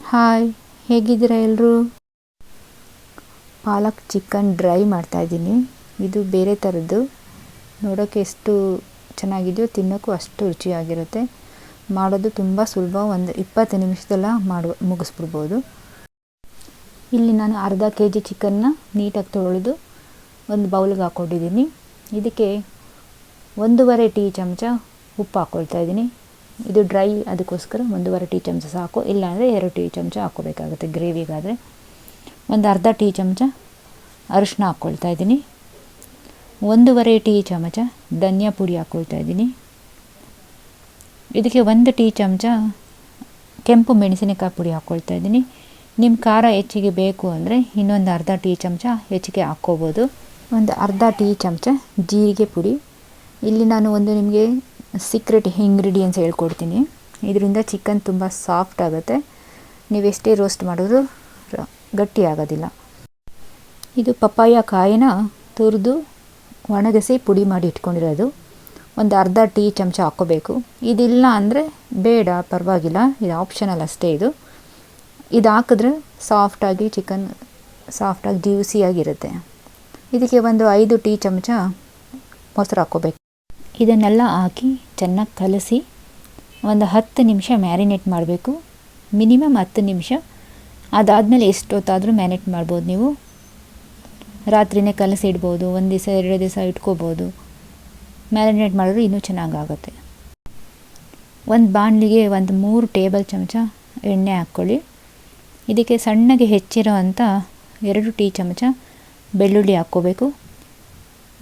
Hi, ಹೇಗಿದ್ದೀರಾ ಎಲ್ಲರೂ ಪಾಲಕ್ chicken dry ಮಾಡ್ತಾಯಿದ್ದೀನಿ ಇದು ಬೇರೆ ಥರದ್ದು. ನೋಡೋಕ್ಕೆ ಎಷ್ಟು ಚೆನ್ನಾಗಿದೆಯೋ ತಿನ್ನೋಕ್ಕೂ ಅಷ್ಟು ರುಚಿಯಾಗಿರುತ್ತೆ. ಮಾಡೋದು ತುಂಬ ಸುಲಭ. ಒಂದು ಇಪ್ಪತ್ತು ನಿಮಿಷದಲ್ಲ ಮಾಡುವ, ಮುಗಿಸ್ಬಿಡ್ಬೋದು. ಇಲ್ಲಿ ನಾನು ಅರ್ಧ ಕೆ ಜಿ ಚಿಕನ್ನ ನೀಟಾಗಿ ತೊಳೆದು ಒಂದು ಬೌಲ್ಗೆ ಹಾಕ್ಕೊಂಡಿದ್ದೀನಿ. ಇದಕ್ಕೆ ಒಂದೂವರೆ ಟೀ ಚಮಚ ಉಪ್ಪು ಹಾಕ್ಕೊಳ್ತಾ ಇದ್ದೀನಿ. ಇದು ಡ್ರೈ ಅದಕ್ಕೋಸ್ಕರ ಒಂದೂವರೆ ಟೀ ಚಮಚ ಸಾಕು. ಇಲ್ಲಾಂದರೆ ಎರಡು ಟೀ ಚಮಚ ಹಾಕ್ಕೋಬೇಕಾಗುತ್ತೆ ಗ್ರೇವಿಗಾದರೆ ಒಂದು ಅರ್ಧ ಟೀ ಚಮಚ ಅರಿಶಿನ ಹಾಕ್ಕೊಳ್ತಾ ಇದ್ದೀನಿ. ಒಂದೂವರೆ ಟೀ ಚಮಚ ಧನಿಯಾ ಪುಡಿ ಹಾಕ್ಕೊಳ್ತಾ ಇದ್ದೀನಿ. ಇದಕ್ಕೆ ಒಂದು ಟೀ ಚಮಚ ಕೆಂಪು ಮೆಣಸಿನಕಾಯಿ ಪುಡಿ ಹಾಕ್ಕೊಳ್ತಾ ಇದ್ದೀನಿ. ನಿಮ್ಮ ಖಾರ ಹೆಚ್ಚಿಗೆ ಬೇಕು ಅಂದರೆ ಇನ್ನೊಂದು ಅರ್ಧ ಟೀ ಚಮಚ ಹೆಚ್ಚಿಗೆ ಹಾಕ್ಕೋಬೋದು. ಒಂದು ಅರ್ಧ ಟೀ ಚಮಚ ಜೀರಿಗೆ ಪುಡಿ. ಇಲ್ಲಿ ನಾನು ಒಂದು ನಿಮಗೆ ಸೀಕ್ರೆಟ್ ಇಂಗ್ರೀಡಿಯೆಂಟ್ಸ್ ಹೇಳ್ಕೊಡ್ತೀನಿ. ಇದರಿಂದ ಚಿಕನ್ ತುಂಬ ಸಾಫ್ಟ್ ಆಗುತ್ತೆ. ನೀವೆಷ್ಟೇ ರೋಸ್ಟ್ ಮಾಡೋದು ಗಟ್ಟಿ ಆಗೋದಿಲ್ಲ. ಇದು ಪಪ್ಪಾಯ ಕಾಯಿನ ತುರಿದು ಒಣಗಿಸಿ ಪುಡಿ ಮಾಡಿ ಇಟ್ಕೊಂಡಿರೋದು. ಒಂದು ಅರ್ಧ ಟೀ ಚಮಚ ಹಾಕ್ಕೋಬೇಕು. ಇದಿಲ್ಲ ಅಂದರೆ ಬೇಡ, ಪರವಾಗಿಲ್ಲ. ಇದು ಆಪ್ಷನಲ್ ಅಷ್ಟೇ ಇದು. ಇದು ಹಾಕಿದ್ರೆ ಸಾಫ್ಟಾಗಿ ಚಿಕನ್ ಸಾಫ್ಟಾಗಿ ಜ್ಯೂಸಿಯಾಗಿರುತ್ತೆ ಇದಕ್ಕೆ ಒಂದು ಐದು ಟೀ ಚಮಚ ಮೊಸರು ಹಾಕ್ಕೋಬೇಕು. ಇದನ್ನೆಲ್ಲ ಹಾಕಿ ಚೆನ್ನಾಗಿ ಕಲಸಿ ಒಂದು ಹತ್ತು ನಿಮಿಷ ಮ್ಯಾರಿನೇಟ್ ಮಾಡಬೇಕು. ಮಿನಿಮಮ್ ಹತ್ತು ನಿಮಿಷ. ಅದಾದಮೇಲೆ ಎಷ್ಟೊತ್ತಾದರೂ ಮ್ಯಾರಿನೇಟ್ ಮಾಡ್ಬೋದು ನೀವು. ರಾತ್ರಿನೇ ಕಲಸಿ ಇಡ್ಬೋದು, ಒಂದು ದಿವಸ, ಎರಡು ದಿವಸ ಇಟ್ಕೋಬೋದು. ಮ್ಯಾರಿನೇಟ್ ಮಾಡಿದ್ರೆ ಇನ್ನೂ ಚೆನ್ನಾಗಾಗುತ್ತೆ. ಒಂದು ಬಾಣಲಿಗೆ ಒಂದು ಮೂರು ಟೇಬಲ್ ಚಮಚ ಎಣ್ಣೆ ಹಾಕ್ಕೊಳ್ಳಿ. ಇದಕ್ಕೆ ಸಣ್ಣಗೆ ಹೆಚ್ಚಿರೋ ಅಂಥ ಎರಡು ಟೀ ಚಮಚ ಬೆಳ್ಳುಳ್ಳಿ ಹಾಕ್ಕೋಬೇಕು.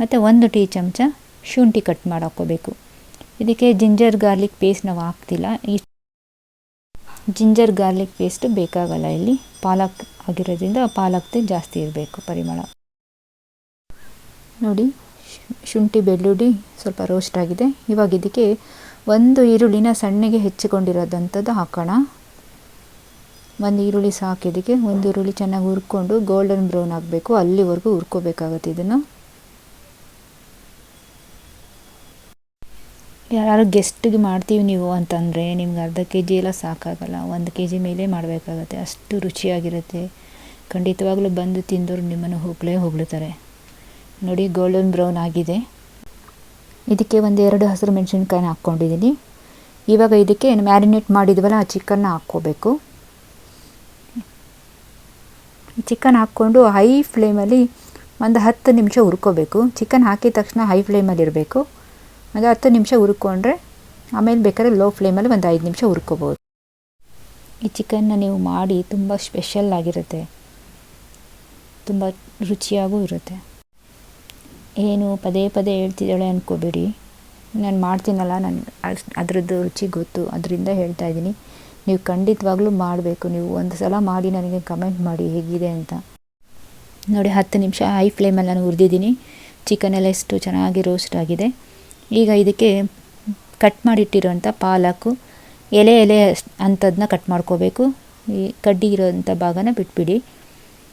ಮತ್ತು ಒಂದು ಟೀ ಚಮಚ ಶುಂಠಿ ಕಟ್ ಮಾಡಾಕೋಬೇಕು. ಇದಕ್ಕೆ ಜಿಂಜರ್ ಗಾರ್ಲಿಕ್ ಪೇಸ್ಟ್ ನಾವು ಹಾಕ್ತಿಲ್ಲ. ಈ ಜಿಂಜರ್ ಗಾರ್ಲಿಕ್ ಪೇಸ್ಟ್ ಬೇಕಾಗಲ್ಲ ಇಲ್ಲಿ. ಪಾಲಕ್ ಆಗಿರೋದ್ರಿಂದ ಪಾಲಕ್ದು ಜಾಸ್ತಿ ಇರಬೇಕು ಪರಿಮಳ. ನೋಡಿ, ಶುಂಠಿ ಬೆಳ್ಳುಳ್ಳಿ ಸ್ವಲ್ಪ ರೋಸ್ಟ್ ಆಗಿದೆ. ಇವಾಗ ಇದಕ್ಕೆ ಒಂದು ಈರುಳ್ಳಿನ ಸಣ್ಣಗೆ ಹೆಚ್ಚಿಕೊಂಡಿರೋದಂಥದ್ದು ಹಾಕೋಣ. ಒಂದು ಈರುಳ್ಳಿ ಸಾಕಿದಕ್ಕೆ ಒಂದು ಈರುಳ್ಳಿ ಚೆನ್ನಾಗಿ ಹುರ್ಕೊಂಡು ಗೋಲ್ಡನ್ ಬ್ರೌನ್ ಆಗಬೇಕು. ಅಲ್ಲಿವರೆಗೂ ಹುರ್ಕೋಬೇಕಾಗುತ್ತೆ ಇದನ್ನು. ಯಾರು ಗೆಸ್ಟ್ಗೆ ಮಾಡ್ತೀವಿ ನೀವು ಅಂತಂದರೆ ನಿಮ್ಗೆ ಅರ್ಧ ಕೆ ಜಿ ಎಲ್ಲ ಸಾಕಾಗಲ್ಲ. ಒಂದು ಕೆ ಜಿ ಮೇಲೆ ಮಾಡಬೇಕಾಗತ್ತೆ. ಅಷ್ಟು ರುಚಿಯಾಗಿರುತ್ತೆ. ಖಂಡಿತವಾಗ್ಲೂ ಬಂದು ತಿಂದವರು ನಿಮ್ಮನ್ನು ಹೋಗಲೇ ಹೋಗ್ಲುತ್ತಾರೆ. ನೋಡಿ ಗೋಲ್ಡನ್ ಬ್ರೌನ್ ಆಗಿದೆ. ಇದಕ್ಕೆ ಒಂದು ಎರಡು ಹಸಿರು ಮೆಣಸಿನ್ಕಾಯಿನ ಹಾಕ್ಕೊಂಡಿದ್ದೀನಿ. ಇವಾಗ ಇದಕ್ಕೆ ಮ್ಯಾರಿನೇಟ್ ಮಾಡಿದ್ವಲ್ಲ, ಆ ಚಿಕನ್ನ ಹಾಕ್ಕೋಬೇಕು. ಚಿಕನ್ ಹಾಕ್ಕೊಂಡು ಹೈ ಫ್ಲೇಮಲ್ಲಿ ಒಂದು ಹತ್ತು ನಿಮಿಷ ಹುರ್ಕೋಬೇಕು. ಚಿಕನ್ ಹಾಕಿದ ತಕ್ಷಣ ಹೈ ಫ್ಲೇಮಲ್ಲಿ ಇರಬೇಕು. ಒಂದು ಹತ್ತು ನಿಮಿಷ ಹುರ್ಕೊಂಡ್ರೆ ಆಮೇಲೆ ಬೇಕಾದ್ರೆ ಲೋ ಫ್ಲೇಮಲ್ಲಿ ಒಂದು ಐದು ನಿಮಿಷ ಹುರ್ಕೋಬೋದು. ಈ ಚಿಕನ್ನ ನೀವು ಮಾಡಿ ತುಂಬ ಸ್ಪೆಷಲ್ ಆಗಿರುತ್ತೆ. ತುಂಬ ರುಚಿಯಾಗೂ ಇರುತ್ತೆ. ಏನು ಪದೇ ಪದೇ ಹೇಳ್ತಿದ್ದಾಳೆ ಅಂದ್ಕೋಬೇಡಿ ನಾನು ಮಾಡ್ತೀನಲ್ಲ, ನಾನು ಅದರದ್ದು ರುಚಿ ಗೊತ್ತು, ಅದರಿಂದ ಹೇಳ್ತಾ ಇದ್ದೀನಿ. ನೀವು ಖಂಡಿತವಾಗ್ಲೂ ಮಾಡಬೇಕು. ನೀವು ಒಂದು ಸಲ ಮಾಡಿ ನನಗೆ ಕಮೆಂಟ್ ಮಾಡಿ ಹೇಗಿದೆ ಅಂತ. ನೋಡಿ, ಹತ್ತು ನಿಮಿಷ ಹೈ ಫ್ಲೇಮಲ್ಲಿ ನಾನು ಹುರಿದಿದ್ದೀನಿ. ಚಿಕನೆಲ್ಲ ಎಷ್ಟು ಚೆನ್ನಾಗಿ ರೋಸ್ಟ್ ಆಗಿದೆ. ಈಗ ಇದಕ್ಕೆ ಕಟ್ ಮಾಡಿಟ್ಟಿರೋಂಥ ಪಾಲಕು, ಎಲೆ ಎಲೆ ಅಂಥದ್ದನ್ನ ಕಟ್ ಮಾಡ್ಕೋಬೇಕು. ಈ ಕಡ್ಡಿ ಇರೋಂಥ ಭಾಗನ ಬಿಟ್ಬಿಡಿ.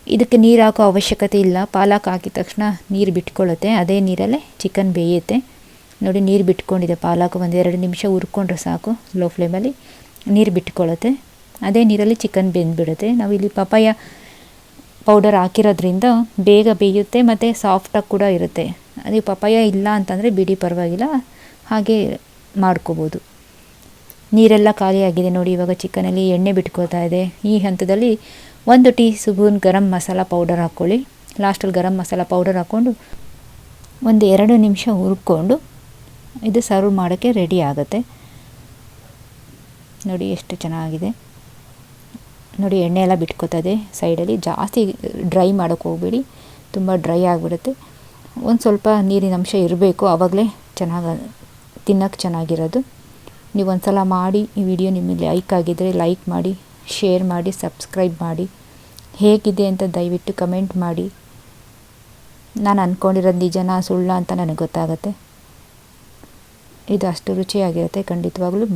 ಇದಕ್ಕೆ ನೀರು ಹಾಕೋ ಅವಶ್ಯಕತೆ ಇಲ್ಲ. ಪಾಲಕ್ ಹಾಕಿದ ತಕ್ಷಣ ನೀರು ಬಿಟ್ಕೊಳ್ಳುತ್ತೆ. ಅದೇ ನೀರಲ್ಲೇ ಚಿಕನ್ ಬೇಯುತ್ತೆ. ನೋಡಿ, ನೀರು ಬಿಟ್ಕೊಂಡಿದೆ ಪಾಲಕ್. ಒಂದು ಎರಡು ನಿಮಿಷ ಹುರ್ಕೊಂಡ್ರೆ ಸಾಕು ಲೋ ಫ್ಲೇಮಲ್ಲಿ ನೀರು ಬಿಟ್ಕೊಳ್ಳುತ್ತೆ. ಅದೇ ನೀರಲ್ಲಿ ಚಿಕನ್ ಬೆಂದ್ಬಿಡುತ್ತೆ. ನಾವು ಇಲ್ಲಿ ಪಪಾಯ ಪೌಡರ್ ಹಾಕಿರೋದ್ರಿಂದ ಬೇಗ ಬೇಯುತ್ತೆ ಮತ್ತು ಸಾಫ್ಟಾಗಿ ಕೂಡ ಇರುತ್ತೆ. ಅದೇ ಪಪಾಯ ಇಲ್ಲ ಅಂತಂದರೆ ಬಿಡಿ, ಪರವಾಗಿಲ್ಲ. ಹಾಗೆ ಮಾಡ್ಕೋಬೋದು. ನೀರೆಲ್ಲ ಖಾಲಿಯಾಗಿದೆ ನೋಡಿ, ಇವಾಗ ಚಿಕನಲ್ಲಿ ಎಣ್ಣೆ ಬಿಟ್ಕೋತಾ ಇದೆ. ಈ ಹಂತದಲ್ಲಿ ಒಂದು teaspoon garam masala powder ಹಾಕ್ಕೊಳ್ಳಿ. ಲಾಸ್ಟಲ್ಲಿ ಗರಂ ಮಸಾಲ ಪೌಡರ್ ಹಾಕ್ಕೊಂಡು ಒಂದು ಎರಡು ನಿಮಿಷ ಹುರ್ಕೊಂಡು ಇದು ಸರ್ವ್ ಮಾಡೋಕ್ಕೆ ರೆಡಿ ಆಗುತ್ತೆ. ನೋಡಿ ಎಷ್ಟು ಚೆನ್ನಾಗಿದೆ. ನೋಡಿ, ಎಣ್ಣೆ ಎಲ್ಲ ಬಿಟ್ಕೋತದೆ ಸೈಡಲ್ಲಿ ಜಾಸ್ತಿ ಡ್ರೈ ಮಾಡೋಕ್ಕೆ ಹೋಗಬೇಡಿ. ತುಂಬ ಡ್ರೈ ಆಗಿಬಿಡುತ್ತೆ. ಒಂದು ಸ್ವಲ್ಪ ನೀರಿನ ಅಂಶ ಇರಬೇಕು ಆವಾಗಲೇ ಚೆನ್ನಾಗಿ ತಿನ್ನೋಕ್ಕೆ ಚೆನ್ನಾಗಿರೋದು. ನೀವು ಒಂದು ಸಲ ಮಾಡಿ ಈ ವಿಡಿಯೋ ನಿಮಗೆ ಲೈಕ್ ಆಗಿದ್ದರೆ ಲೈಕ್ ಮಾಡಿ ಶೇರ್ ಮಾಡಿ ಸಬ್ಸ್ಕ್ರೈಬ್ ಮಾಡಿ. ಹೇಗಿದೆ ಅಂತ ದಯವಿಟ್ಟು ಕಮೆಂಟ್ ಮಾಡಿ. ನಾನು ಅಂದ್ಕೊಂಡಿರೋದು ನಿಜನಾ ಸುಳ್ಳ ಅಂತ ನನಗೆ ಗೊತ್ತಾಗುತ್ತೆ. ಇದು ಅಷ್ಟು ರುಚಿಯಾಗಿರುತ್ತೆ, ಖಂಡಿತವಾಗ್ಲೂ